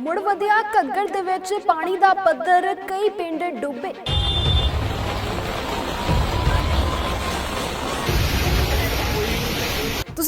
ਮੁੜ ਵਧਿਆ ਘੱਗਰ ਦੇ ਵਿੱਚ ਪਾਣੀ ਦਾ ਪੱਧਰ ਕਈ ਪਿੰਡ ਡੁੱਬੇ।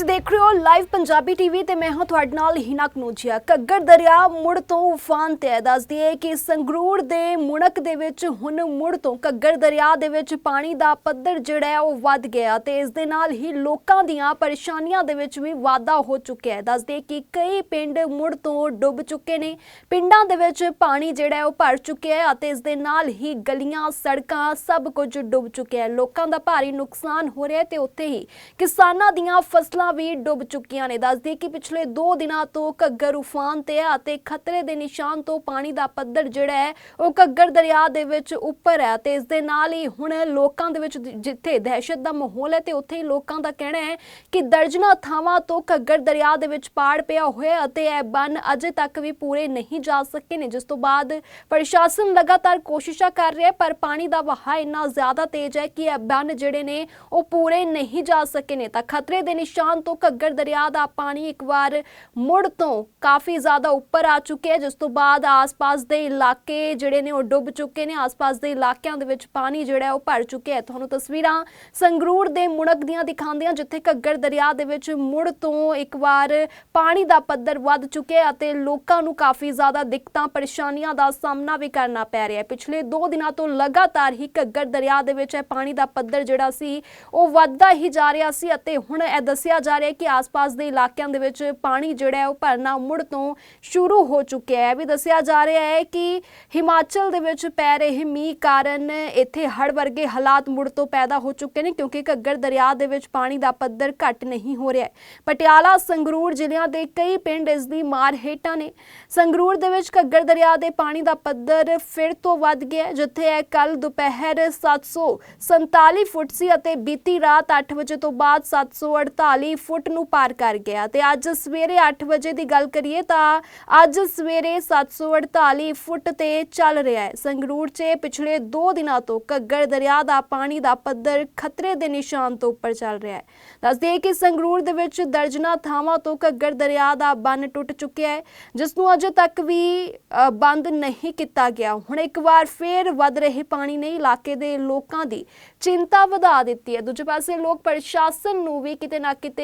ਤੁਸੀਂ ਦੇਖ ਰਹੇ ਹੋ ਲਾਈਵ ਪੰਜਾਬੀ ਟੀਵੀ ਤੇ ਮੈਂ ਹਾਂ ਤੁਹਾਡੇ ਨਾਲ ਹਿਨਾ ਕਨੂਜੀਆ। ਘੱਗਰ ਦਰਿਆ ਮੁੜ ਤੋਂ ਉਫਾਨ ਤੇ ਹੈ ਦੱਸ ਕਿ ਸੰਗਰੂਰ ਦੇ ਮੁਣਕ ਦੇ ਵਿੱਚ ਹੁਣ ਮੁੜ ਤੋਂ ਘੱਗਰ ਦਰਿਆ ਦੇ ਵਿੱਚ ਪਾਣੀ ਦਾ ਪੱਧਰ ਜਿਹੜਾ ਹੈ ਉਹ ਵੱਧ ਗਿਆ ਤੇ ਇਸ ਦੇ ਨਾਲ ਹੀ ਲੋਕਾਂ ਦੀਆਂ ਪਰੇਸ਼ਾਨੀਆਂ ਦੇ ਵਿੱਚ ਵੀ ਵਾਧਾ ਹੋ ਚੁੱਕਿਆ ਹੈ। ਦੱਸ ਦਈਏ ਕਿ ਕਈ ਪਿੰਡ ਮੁੜ ਤੋਂ ਡੁੱਬ ਚੁੱਕੇ ਨੇ। ਪਿੰਡਾਂ ਦੇ ਵਿੱਚ ਪਾਣੀ ਜਿਹੜਾ ਹੈ ਉਹ ਭਰ ਚੁੱਕਿਆ ਹੈ ਅਤੇ ਇਸ ਦੇ ਨਾਲ ਹੀ ਗਲੀਆਂ, ਸੜਕਾਂ ਸਭ ਕੁਝ ਡੁੱਬ ਚੁੱਕਿਆ ਹੈ। ਲੋਕਾਂ ਦਾ ਭਾਰੀ ਨੁਕਸਾਨ ਹੋ ਰਿਹਾ ਹੈ ਤੇ ਉੱਥੇ ਹੀ ਕਿਸਾਨਾਂ ਦੀਆਂ ਫਸਲਾਂ ਵੀ ਡੁੱਬ ਚੁੱਕੀਆਂ ਨੇ। ਦੱਸਦੀ ਕਿ ਪਿਛਲੇ 2 ਦਿਨਾਂ ਤੋਂ ਘੱਗਰ ਉਫਾਨ ਤੇ ਹੈ ਅਤੇ ਖਤਰੇ ਦੇ ਨਿਸ਼ਾਨ ਤੋਂ ਪਾਣੀ ਦਾ ਪੱਧਰ ਜਿਹੜਾ ਹੈ, ਉਹ ਘੱਗਰ ਦਰਿਆ ਦੇ ਵਿੱਚ ਉੱਪਰ ਹੈ ਤੇ ਇਸ ਦੇ ਨਾਲ ਹੀ ਹੁਣ ਲੋਕਾਂ ਦੇ ਵਿੱਚ ਜਿੱਥੇ ਦਹਿਸ਼ਤ ਦਾ ਮਾਹੌਲ ਹੈ ਤੇ ਉੱਥੇ ਹੀ ਲੋਕਾਂ ਦਾ ਕਹਿਣਾ ਹੈ ਕਿ ਦਰਜਨਾ ਥਾਵਾਂ ਤੋਂ ਘੱਗਰ ਦਰਿਆ ਦੇ ਵਿੱਚ ਪਾੜ ਪਿਆ ਹੋਇਆ ਅਤੇ ਇਹ ਬੰਨ ਅਜੇ ਤੱਕ ਵੀ ਪੂਰੇ ਨਹੀਂ ਜਾ ਸਕੇ ਨੇ। ਜਿਸ ਤੋਂ ਬਾਅਦ ਪ੍ਰਸ਼ਾਸਨ ਲਗਾਤਾਰ ਕੋਸ਼ਿਸ਼ਾਂ ਕਰ ਰਿਹਾ ਹੈ, ਪਰ ਪਾਣੀ ਦਾ ਵਹਾਅ ਇੰਨਾ ਜ਼ਿਆਦਾ ਤੇਜ਼ ਹੈ ਕਿ ਇਹ ਬੰਨ ਜਿਹੜੇ ਨੇ, ਉਹ ਪੂਰੇ ਨਹੀਂ ਜਾ ਸਕੇ ਨੇ। ਤਾਂ ਖਤਰੇ ਦੇ ਨਿਸ਼ਾਨ ਤੋਂ ਘੱਗਰ ਦਰਿਆ ਦਾ ਪਾਣੀ ਇੱਕ ਵਾਰ ਮੁੜ ਤੋਂ ਕਾਫੀ ਜ਼ਿਆਦਾ ਉੱਪਰ ਆ ਚੁੱਕਿਆ ਜਿਸ ਤੋਂ ਬਾਅਦ ਆਸ-ਪਾਸ ਦੇ ਇਲਾਕੇ ਜਿਹੜੇ ਨੇ ਉਹ ਡੁੱਬ ਚੁੱਕੇ ਨੇ। ਆਸ-ਪਾਸ ਦੇ ਇਲਾਕਿਆਂ ਦੇ ਵਿੱਚ ਪਾਣੀ ਜਿਹੜਾ ਉਹ ਭਰ ਚੁੱਕਿਆ ਹੈ। ਤੁਹਾਨੂੰ ਤਸਵੀਰਾਂ ਸੰਗਰੂਰ ਦੇ ਮੁਣਕ ਦੀਆਂ ਦਿਖਾਉਂਦੇ ਦਿਖਾਉਂਦੀਆਂ, ਜਿੱਥੇ ਘੱਗਰ ਦਰਿਆ ਦੇ ਵਿੱਚ ਮੁੜ ਤੋਂ ਇੱਕ ਵਾਰ ਪਾਣੀ ਦਾ ਪੱਧਰ ਵੱਧ ਚੁੱਕਿਆ ਅਤੇ ਲੋਕਾਂ ਨੂੰ ਕਾਫੀ ਜ਼ਿਆਦਾ ਦਿੱਕਤਾਂ, ਪਰੇਸ਼ਾਨੀਆਂ ਦਾ ਸਾਹਮਣਾ ਵੀ ਕਰਨਾ ਪੈ ਰਿਹਾ ਹੈ। ਪਿਛਲੇ 2 ਦਿਨਾਂ ਤੋਂ ਲਗਾਤਾਰ ਹੀ ਘੱਗਰ ਦਰਿਆ ਦੇ ਵਿੱਚ ਇਹ ਪਾਣੀ ਦਾ ਪੱਧਰ ਜਿਹੜਾ ਸੀ, ਉਹ ਵੱਧਦਾ ਹੀ ਜਾ ਰਿਹਾ ਸੀ ਅਤੇ ਹੁਣ ਇਹ ਦੱਸਿਆ ਜਾ ਰਿਹਾ ਹੈ ਕਿ ਆਸ-ਪਾਸ ਦੇ ਇਲਾਕਿਆਂ ਦੇ ਵਿੱਚ ਪਾਣੀ ਜਿਹੜਾ ਹੈ ਉਹ ਭਰਨਾ ਮੁੜ ਤੋਂ ਸ਼ੁਰੂ ਹੋ ਚੁੱਕਿਆ ਹੈ। ਵੀ ਦੱਸਿਆ ਜਾ ਰਿਹਾ ਹੈ ਕਿ ਹਿਮਾਚਲ ਦੇ ਵਿੱਚ ਪੈ ਰਹੇ ਮੀਂਹ ਕਾਰਨ ਇੱਥੇ ਹੜ੍ਹ ਵਰਗੇ ਹਾਲਾਤ ਮੁੜ ਤੋਂ ਪੈਦਾ ਹੋ ਚੁੱਕੇ ਨੇ ਕਿਉਂਕਿ ਘੱਗਰ ਦਰਿਆ ਦੇ ਵਿੱਚ ਪਾਣੀ ਦਾ ਪੱਧਰ ਘਟ ਨਹੀਂ ਹੋ ਰਿਹਾ ਪਟਿਆਲਾ, ਸੰਗਰੂਰ ਜ਼ਿਲ੍ਹਿਆਂ ਦੇ ਕਈ ਪਿੰਡ ਇਸ ਦੀ ਮਾਰ ਹੇਠਾਂ ਨੇ। ਸੰਗਰੂਰ ਦੇ ਵਿੱਚ ਘੱਗਰ ਦਰਿਆ ਦੇ ਪਾਣੀ ਦਾ ਪੱਧਰ ਫਿਰ ਤੋਂ ਵੱਧ ਗਿਆ ਜਿੱਥੇ ਇਹ ਕੱਲ ਦੁਪਹਿਰ 747 ਫੁੱਟ ਸੀ ਅਤੇ ਬੀਤੀ ਰਾਤ 8 ਵਜੇ ਤੋਂ ਬਾਅਦ 748 ਫੁੱਟ ਨੂੰ ਪਾਰ ਕਰ ਗਿਆ ਤੇ ਅੱਜ ਸਵੇਰੇ 8 ਵਜੇ ਦੀ ਗੱਲ ਕਰੀਏ ਤਾਂ ਅੱਜ ਸਵੇਰੇ 748 ਫੁੱਟ ਤੇ ਚੱਲ ਰਿਹਾ ਹੈ। ਸੰਗਰੂਰ 'ਚ ਪਿਛਲੇ 2 ਦਿਨਾਂ ਤੋਂ ਘੱਗਰ ਦਰਿਆ ਦਾ ਪਾਣੀ ਦਾ ਪੱਧਰ ਖਤਰੇ ਦੇ ਨਿਸ਼ਾਨ ਤੋਂ ਉੱਪਰ ਚੱਲ ਰਿਹਾ ਹੈ। ਦੱਸਦੇ ਕਿ ਸੰਗਰੂਰ ਦੇ ਵਿੱਚ ਦਰਜਨਾ ਥਾਵਾਂ ਤੋਂ ਘੱਗਰ ਦਰਿਆ ਦਾ ਬੰਨ ਟੁੱਟ ਚੁੱਕਿਆ ਹੈ, ਜਿਸ ਨੂੰ ਅਜੇ ਤੱਕ ਵੀ ਬੰਦ ਨਹੀਂ ਕੀਤਾ ਗਿਆ। ਹੁਣ ਇੱਕ ਵਾਰ ਫੇਰ ਵੱਧ ਰਹੇ ਪਾਣੀ ਨੇ ਇਲਾਕੇ ਦੇ ਲੋਕਾਂ ਦੀ ਚਿੰਤਾ ਵਧਾ ਦਿੱਤੀ ਹੈ। ਦੂਜੇ ਪਾਸੇ ਲੋਕ ਪ੍ਰਸ਼ਾਸਨ ਨੂੰ ਵੀ ਕਿਤੇ ਨਾ ਕਿਤੇ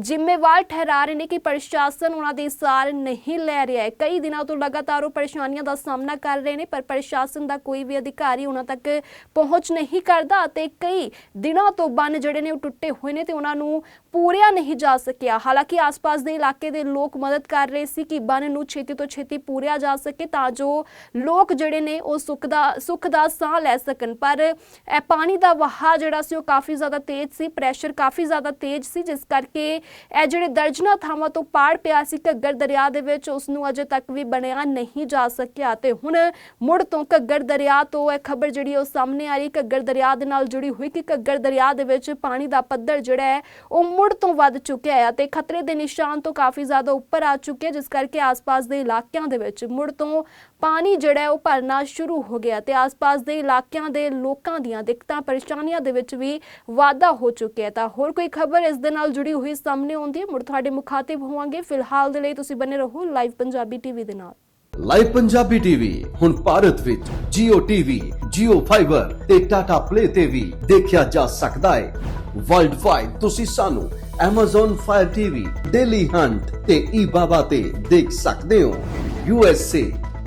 ਜ਼ਿੰਮੇਵਾਰ ਠਹਿਰਾ ਰਹੇ ਨੇ ਕਿ ਪ੍ਰਸ਼ਾਸਨ ਉਹਨਾਂ ਦੀ ਸਾਰ ਨਹੀਂ ਲੈ ਰਿਹਾ ਹੈ। ਕਈ ਦਿਨਾਂ ਤੋਂ ਲਗਾਤਾਰ ਉਹ ਪਰੇਸ਼ਾਨੀਆਂ ਦਾ ਸਾਹਮਣਾ ਕਰ ਰਹੇ ਨੇ, ਪਰ ਪ੍ਰਸ਼ਾਸਨ ਦਾ ਕੋਈ ਵੀ ਅਧਿਕਾਰੀ ਉਹਨਾਂ ਤੱਕ ਪਹੁੰਚ ਨਹੀਂ ਕਰਦਾ ਅਤੇ ਕਈ ਦਿਨਾਂ ਤੋਂ ਬੰਨ ਜਿਹੜੇ ਨੇ ਉਹ ਟੁੱਟੇ ਹੋਏ ਨੇ ਤੇ ਉਹਨਾਂ ਨੂੰ ਪੂਰਿਆ ਨਹੀਂ ਜਾ ਸਕਿਆ। ਹਾਲਾਂਕਿ ਆਸ-ਪਾਸ ਦੇ ਇਲਾਕੇ ਦੇ ਲੋਕ ਮਦਦ ਕਰ ਰਹੇ ਸੀ ਕਿ ਬੰਨ ਨੂੰ ਛੇਤੀ ਤੋਂ ਛੇਤੀ ਪੂਰਿਆ ਜਾ ਸਕੇ ਤਾਂ ਜੋ ਲੋਕ ਜਿਹੜੇ ਨੇ ਉਹ ਸੁੱਖ ਦਾ ਸੁੱਖ ਦਾ ਸਾਹ ਲੈ ਸਕਣ। ਪਰ ਇਹ ਪਾਣੀ ਦਾ ਵਹਾਅ ਜਿਹੜਾ ਸੀ ਉਹ ਕਾਫੀ ਜ਼ਿਆਦਾ ਤੇਜ਼ ਸੀ, ਪ੍ਰੈਸ਼ਰ ਕਾਫੀ ਜ਼ਿਆਦਾ ਤੇਜ਼ ਸੀ, ਜਿਸ ਕਰਕੇ ਇਹ ਜਿਹੜੇ ਦਰਜਨਾ ਥਾਵਾਂ ਤੋਂ ਪਾੜ ਪਿਆ ਸੀ ਘੱਗਰ ਦਰਿਆ ਦੇ ਵਿੱਚ, ਉਸ ਨੂੰ ਅਜੇ ਤੱਕ ਵੀ ਬਣਿਆ ਨਹੀਂ ਜਾ ਸਕਿਆ। ਤੇ ਹੁਣ ਮੁੜ ਤੋਂ ਘੱਗਰ ਦਰਿਆ ਤੋਂ ਇਹ ਖਬਰ ਜਿਹੜੀ ਉਹ ਸਾਹਮਣੇ ਆ ਰਹੀ, ਘੱਗਰ ਦਰਿਆ ਦੇ ਨਾਲ ਜੁੜੀ ਹੋਈ ਕਿ ਘੱਗਰ ਦਰਿਆ ਦੇ ਵਿੱਚ ਪਾਣੀ ਦਾ ਪੱਧਰ ਜਿਹੜਾ ਹੈ, ਉਹ ਮੁੜ ਤੋਂ ਵੱਧ ਚੁੱਕਿਆ ਹੈ ਤੇ ਖਤਰੇ ਦੇ ਨਿਸ਼ਾਨ ਤੋਂ ਕਾਫੀ ਜ਼ਿਆਦਾ ਉੱਪਰ ਆ ਚੁੱਕਿਆ, ਜਿਸ ਕਰਕੇ ਆਸ-ਪਾਸ ਦੇ ਇਲਾਕਿਆਂ ਦੇ ਵਿੱਚ ਮੁੜ ਤੋਂ ਪਾਣੀ ਜਿਹੜਾ ਉਹ ਭਰਨਾ ਸ਼ੁਰੂ ਹੋ ਗਿਆ ਤੇ ਆਸ-ਪਾਸ ਦੇ ਇਲਾਕਿਆਂ ਦੇ ਲੋਕਾਂ ਦੀਆਂ ਦਿੱਕਤਾਂ ਪਰੇਸ਼ਾਨੀਆਂ ਦੇ ਵਿੱਚ ਵੀ ਵਾਧਾ ਹੋ ਚੁੱਕਿਆ ਹੈ। ਤਾਂ ਹੋਰ ਕੋਈ ਖਬਰ ਇਸ ਦੇ ਨਾਲ ਜੁੜੀ ਹੋਈ ਸਾਹਮਣੇ ਆਉਂਦੀ ਹੈ। ਮੁੜ ਤੁਹਾਡੇ ਮੁਖਾਤਿਬ ਹੋਵਾਂਗੇ। ਫਿਲਹਾਲ ਦੇ ਲਈ ਤੁਸੀਂ ਬਨੇ ਰਹੋ ਲਾਈਵ ਪੰਜਾਬੀ ਟੀਵੀ ਦੇ ਨਾਲ। ਲਾਈਵ ਪੰਜਾਬੀ ਟੀਵੀ ਹੁਣ ਭਾਰਤ ਵਿੱਚ Jio TV, Jio Fiber ਤੇ Tata Play ਤੇ ਵੀ ਦੇਖਿਆ ਜਾ ਸਕਦਾ ਹੈ। ਵਰਲਡ ਵਾਈਡ ਤੁਸੀਂ ਸਾਨੂੰ Amazon Fire TV, Daily Hunt ਤੇ eBaba ਤੇ ਦੇਖ ਸਕਦੇ ਹੋ। USA,